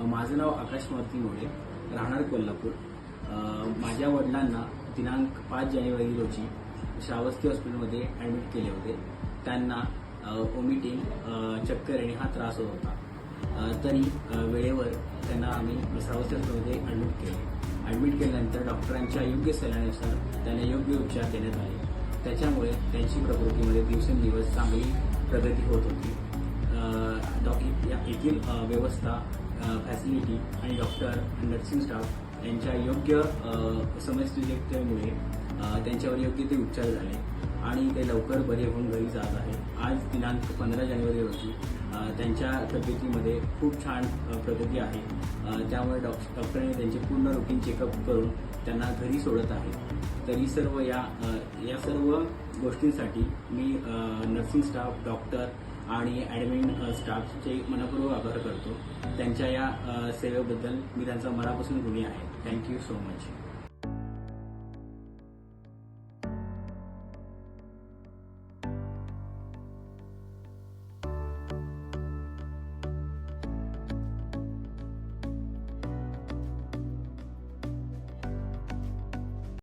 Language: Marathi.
माझं नाव आकाश मारुती मोरे राहणार कोल्हापूर. माझ्या वडिलांना दिनांक पाच जानेवारी रोजी श्रावस्ती हॉस्पिटलमध्ये ॲडमिट केले होते. त्यांना ओमिटिंग चक्कर येणे हा त्रास होत होता. तरी वेळेवर त्यांना आम्ही श्रावस्ती हॉस्पिटलमध्ये ॲडमिट केले. ॲडमिट केल्यानंतर डॉक्टरांच्या योग्य सल्ल्यानुसार त्यांना योग्य उपचार देण्यात आले. त्याच्यामुळे त्यांची प्रकृतीमध्ये दिवसेंदिवस चांगली प्रगती होत होती. डॉक्टर डॉ या- येथील व्यवस्था फॅसिलिटी आणि डॉक्टर नर्सिंग स्टाफ यांच्या योग्य अ, समस्थितीमुळे त्यांच्यावर योग्य ते उपचार झाले आणि ते लवकर बरे होऊन घरी जात आहे आज दिनांक पंधरा जानेवारी रोजी त्यांच्या तब्येतीमध्ये खूप छान प्रगती आहे. त्यामुळे डॉक्टरांनी त्यांचे पूर्ण रुटीन चेकअप करून त्यांना घरी सोडत आहे. तरी सर्व या या सर्व गोष्टींसाठी मी नर्सिंग स्टाफ डॉक्टर आणि ॲडमिन स्टाफचे मनपूर्वक आभार करतो. त्यांच्या या सेवेबद्दल मी त्यांचा मनापासून ऋणी आहे. Thank you so much